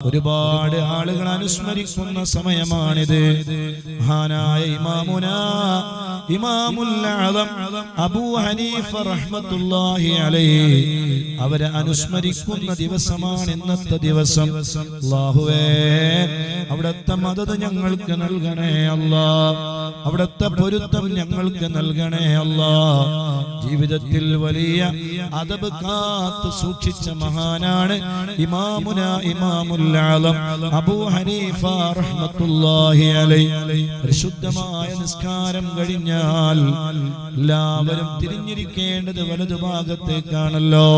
ഒരുപാട് ആളുകൾ അനുസ്മരിക്കുന്ന സമയമാണിത്. മഹാനായ ഇമാമുന ഇമാമുൽ അബൂ ഹനീഫ അലൈഹി അവരെ അനുസ്മരിക്കുന്ന ദിവസമാണ് ഇന്നത്തെ ദിവസം. അല്ലാഹുവേ അവിടുത്തെ മദത് ഞങ്ങൾക്ക് നൽകണേ അല്ലാ. അവിടുത്തെ പൊരുത്തം ഞങ്ങൾക്ക് നൽകണേ അല്ലാ. ജീവിതത്തിൽ വലിയ അതബ് കാത്തു സൂക്ഷിച്ച മഹാനാണ് ഇമാമുന ഇമാമുൽ ആലം അബൂ ഹനീഫ റഹ്മത്തുള്ളാഹി അലൈഹി പരിശുദ്ധമായ നിസ്കാരം കഴിഞ്ഞാൽ എല്ലാവരും തിരിഞ്ഞിരിക്കേണ്ടത് വലതുഭാഗത്തേക്കാണല്ലോ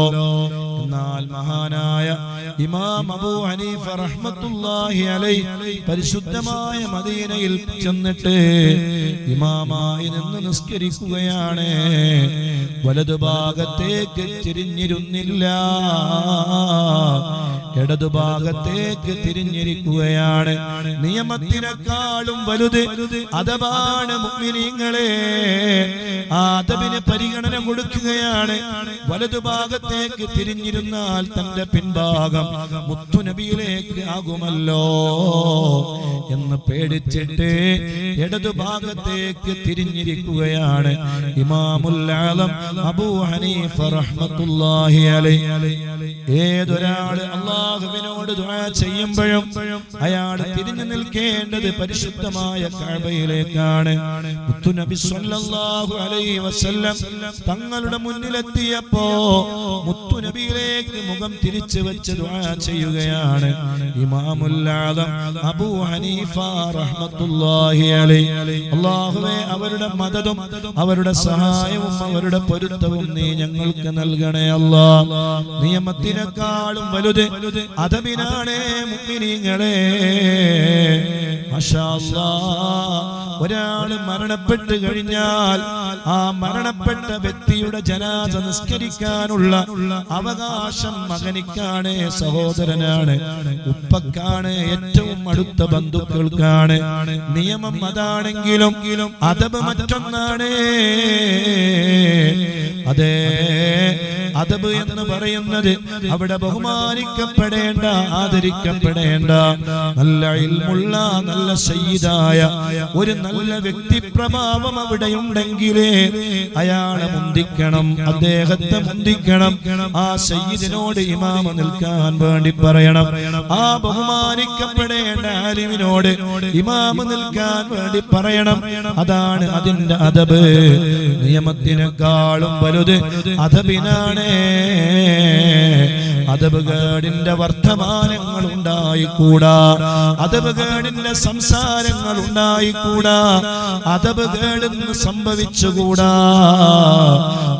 എന്നാൽ മഹാനായ ഇമാം അബൂ ഹനീഫ റഹ്മത്തുള്ളാഹി അലൈഹി പരിശുദ്ധമായ മദീനയിൽ ചെന്നിട്ട് ഇമാമായി നിന്ന് നിസ്കരിക്കുകയാണ്. വലതുഭാഗത്തേക്ക് തിരിഞ്ഞിരുന്നില്ല. ഇടതുഭാഗത്തേക്ക് തിരിഞ്ഞിരിക്കുകയാണ്. നിയമത്തിനേക്കാളും വലുത് അഥവാണ് മുഅ്മിനീങ്ങളെ ആ അതബിന് പരിഗണന കൊടുക്കുകയാണ്. വലതുഭാഗത്തേക്ക് തിരിഞ്ഞിരുന്നാൽ തന്റെ പിൻഭാഗം മുത്തുനബിയിലേക്ക് ആകുമല്ലോ എന്ന് പേടിച്ചിട്ട് ഇടതുഭാഗത്തേക്ക് തിരിഞ്ഞിരിക്കുകയാണ്. ഇമാമുൽ ആലം അബൂ ഹനീഫ റഹ്മത്തുള്ളാഹി അലൈഹി. ഏതൊരാൾ അള്ളാഹുവിനോട് ദുആ ചെയ്യുമ്പോഴും അയാൾ തിരിഞ്ഞു നിൽക്കേണ്ടത് പരിശുദ്ധമായ കഅബയിലേക്കാണ്. മുത്തുനബി സ്വല്ലല്ലാഹു അലൈഹി വസല്ലം തങ്ങളുടെ മുന്നിലെത്തിയപ്പോ മുത്തുനബിയിലേക്ക് മുഖം തിരിച്ചു വെച്ച് ദുആ ചെയ്യുകയാണ്. ഇമാമുൽ ആദം അബൂ ഹനീഫ റഹ്മത്തുള്ളാഹി അലൈഹി അല്ലാഹുവേ അവരുടെ മദദും അവരുടെ സഹായവും അവരുടെ പൊരുത്തവും നീ ഞങ്ങൾക്ക് നൽകണേ അല്ലാ. നിയമത്തിനേക്കാളും വലുത് അതബിനാണേ മുഅ്മിനീങ്ങളെ. മാഷാ അല്ലാ. ഒരാൾ മരണപ്പെട്ട് കഴിഞ്ഞാൽ ആ മരണപ്പെട്ട വ്യക്തിയുടെ ജനാസ നിസ്കരിക്കാനുള്ള അവകാശം മകനിക്കാണ് സഹോദരനാണ് ഉപ്പക്കാണ് ഏറ്റവും അടുത്ത ബന്ധുക്കൾക്കാണ്. നിയമം അതാണെങ്കിലും അതബ് മറ്റൊന്നാണ്. അതെ അതബ് എന്ന് പറയുന്നത് അവിടെ ബഹുമാനിക്കപ്പെടേണ്ട ആദരിക്കപ്പെടേണ്ട നല്ല ഇൽമുള്ള നല്ല സയ്യിദായ ഒരു നല്ല വ്യക്തിപ്രഭാവം അവിടെ ഉണ്ടെങ്കിലേ അയാളെ മുന്തിക്കണം അദ്ദേഹത്തെ മുന്തിക്കണം ആ സയ്യിദിനോട് ഇമാമ നിൽക്കാൻ വേണ്ടി പറയണം. ആ ബഹുമാനിക്കപ്പെടേണ്ട ആലിമിനോട് ഇമാമ നിൽക്കാൻ വേണ്ടി പറയണം. അതാണ് അതിന്റെ അതബ് നിയമത്തിനേക്കാളും വലുത് അതബിനാണ് അതബുകേടിന്റെ വർത്തമാനങ്ങൾ ഉണ്ടായിക്കൂടാ അതപകേടിന്റെ സംസാരങ്ങൾ ഉണ്ടായിക്കൂടാ അതബുകേടെന്ന് സംഭവിച്ചുകൂടാ.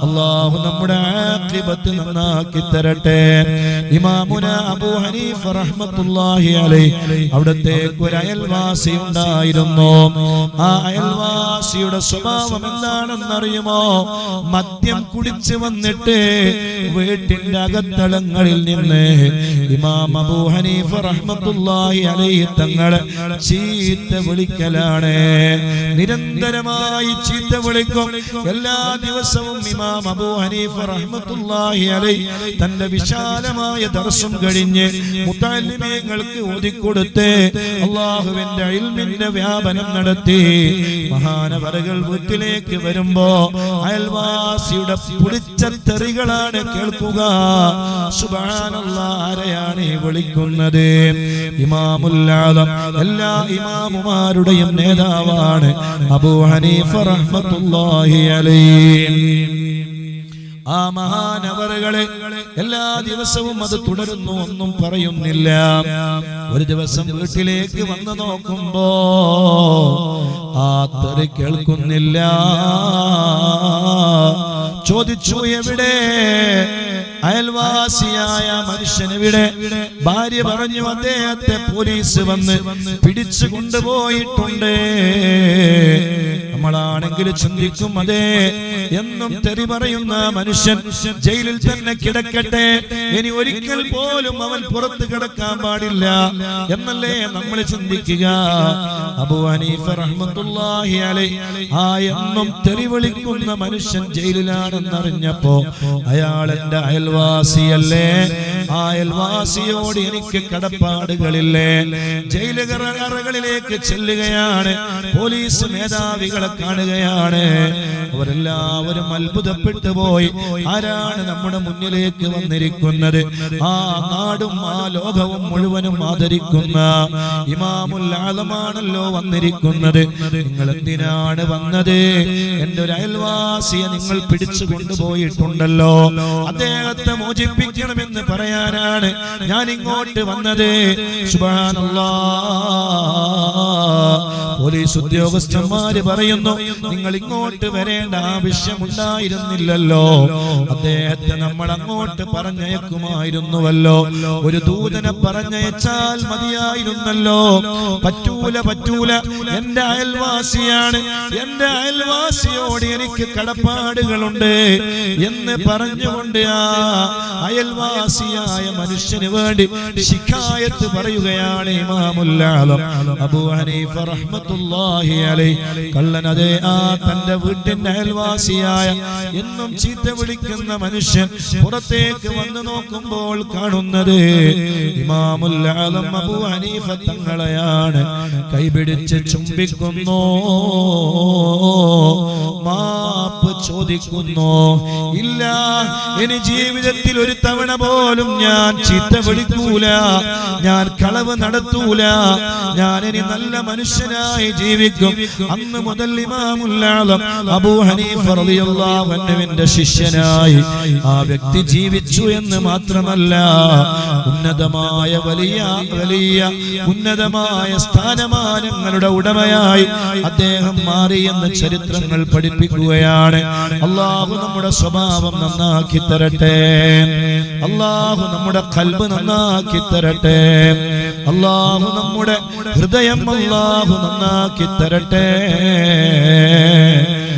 അള്ളാഹു നമ്മുടെ ആഖിബത്ത് നന്നാക്കി തരട്ടെ. ഇമാമുന അബൂ ഹനീഫ റഹ്മത്തുള്ളാഹി അലൈ അവിടത്തേക്ക് ഒരു അയൽവാസി ഉണ്ടായിരുന്നു. ആ അയൽവാസിയുടെ സ്വഭാവം എന്താണെന്നറിയുമോ? മദ്യം കുടിച്ച് വന്നിട്ട് വീട്ടിന്റെ അകത്തളങ്ങളിൽ നിന്ന് ഇമാം അബൂ ഹനീഫ റഹ്മത്തുള്ളാഹി അലൈഹി തങ്ങളെ ചീത്ത വിളിക്കലാണ്. നിരന്തരമായി ചീത്ത വിളിക്കും. എല്ലാ ദിവസവും ഇമാം അബൂ ഹനീഫ റഹ്മത്തുള്ളാഹി അലൈഹി തന്റെ വിശാലമായ ദർശം കഴിഞ്ഞ് മുത്താലിമീങ്ങൾക്ക് ഓതിക്കൊടുത്ത് അള്ളാഹുവിന്റെ ഇൽമിന്റെ വ്യാപനം നടത്തി മഹാനവറുകൾ വീട്ടിലേക്ക് വരുമ്പോ അയൽവാസിയുടെ പുളിച്ച തെറികളാണ് കേൾക്കുക. സുബ്ഹാനല്ലാഹ് ആരെയാണ് ഈ വിളിക്കുന്നത്? ഇമാമുല്ലാദം എല്ലാ ഇമാമുമാരുടെയും നേതാവാണ് അബൂ ഹനീഫ റഹ്മത്തുള്ളാഹി അലൈഹി. ആ മഹാനവറുകളെ എല്ലാ ദിവസവും അത് തുടരുന്നു ഒന്നും പറയുന്നില്ല. ഒരു ദിവസം വീട്ടിലേക്ക് വന്നു നോക്കുമ്പോ ആ തെറി കേൾക്കുന്നില്ല. ചോദിച്ചു എവിടെ? അയൽവാസിയായ മനുഷ്യനെവിടെ ഭാര്യ പറഞ്ഞു അദ്ദേഹത്തെ പോലീസ് വന്ന് പിടിച്ചു കൊണ്ടുപോയിട്ടുണ്ട്. നമ്മളാണെങ്കിൽ ചിന്തിക്കും അതെ എന്നും തെറി പറയുന്ന മനുഷ്യൻ ജയിലിൽ തന്നെ കിടക്കട്ടെ. ഇനി ഒരിക്കൽ പോലും അവൻ പുറത്ത് കിടക്കാൻ പാടില്ല. എന്നല്ലേ നമ്മൾ ചിന്തിക്കുക? അബു ഹനീഫ റഹ്മത്തുള്ളാഹി അലൈഹി ആ എന്നും തെറി വിളിക്കുന്ന മനുഷ്യൻ ജയിലിലാണെന്നറിഞ്ഞപ്പോ അയാൾ എന്റെ അയൽവാസിയല്ലേ? ആ അയൽവാസിയോട് എനിക്ക് കടപ്പാടുകളില്ലേ? ജയിലുകറകളിലേക്ക് ചെല്ലുകയാണ്. പോലീസ് മേധാവികളെ കാണുകയാണ്. അവരെല്ലാവരും അത്ഭുതപ്പെട്ടു പോയി. ആരാണ് നമ്മുടെ മുന്നിലേക്ക് വന്നിരിക്കുന്നത്? ആ നാടും ആ ലോകവും മുഴുവനും ആദരിക്കുന്ന ഇമാമുൽ വന്നിരിക്കുന്നത്. നിങ്ങൾ എന്തിനാണ് വന്നത്? എന്റെ ഒരു അയൽവാസിയെ നിങ്ങൾ പിടിച്ചു കൊണ്ടുപോയിട്ടുണ്ടല്ലോ. അദ്ദേഹത്തെ മോചിപ്പിക്കണമെന്ന് പറയാനാണ് ഞാൻ ഇങ്ങോട്ട് വന്നത് പോലീസ് ഉദ്യോഗസ്ഥന്മാര് പറയുന്നു നിങ്ങൾ ഇങ്ങോട്ട് വരേണ്ട ആവശ്യമുണ്ടായിരുന്നില്ലല്ലോ. അദ്ദേഹത്തെ നമ്മൾ അങ്ങോട്ട് പറഞ്ഞയക്കുമായിരുന്നുവല്ലോ. ഒരു ദൂതനെ പറഞ്ഞയച്ചാൽ മതിയായിരുന്നല്ലോ. പറ്റൂല പറ്റൂല. എന്റെ അയൽവാസിയാണ്. എന്റെ അയൽവാസിയോട് എനിക്ക് കടപ്പാടുകളുണ്ട് എന്ന് പറഞ്ഞുകൊണ്ട് ആ അയൽവാസിയായ മനുഷ്യന് വേണ്ടി ശിക്കായത്ത് പറയുകയാണ് ഇമാമുല്ലാലം അബൂ ഹനീഫ റഹ്മത്തുള്ളാഹി ആ തന്റെ വീട്ടിന്റെ അയൽവാസിയായ എന്നും ചീത്ത വിളിക്കുന്ന മനുഷ്യൻ പുറത്തേക്ക് വന്നു നോക്കുമ്പോൾ കാണുന്നത് ഇമാമുല്ലാലം അബൂ ഹനീഫ തങ്ങളെയാണ്. കൈപിടിച്ച് ചുംബിക്കുന്നു. മാപ്പ് ചോദിക്കുന്നു. ഇല്ല എനി ജീവിതത്തിൽ ഒരു തവണ പോലും ഞാൻ ചീത്ത വിളിക്കൂല. ഞാൻ കളവ് നടത്തൂല. ഞാൻ ഇനി നല്ല മനുഷ്യനായി ജീവിക്കും. അന്ന് മുതൽ ഇമാമുല്ലാളം അബൂ ഹനീഫ ശിഷ്യനായി ആ വ്യക്തി ജീവിച്ചു എന്ന് മാത്രമല്ല ഉന്നതമായ വലിയ വലിയ ഉന്നതമായ സ്ഥാനമാനങ്ങളുടെ ഉടമയായി അദ്ദേഹം മാറി എന്ന് ചരിത്രങ്ങൾ പഠിപ്പിക്കുകയാണ്. അള്ളാഹു നമ്മുടെ സ്വഭാവം നന്നാക്കി തരട്ടെ. അള്ളാഹു നമ്മുടെ കൽബ് നന്നാക്കി തരട്ടെ. അള്ളാഹു നമ്മുടെ ഹൃദയം അള്ളാഹു നന്നാക്കി തരട്ടെ.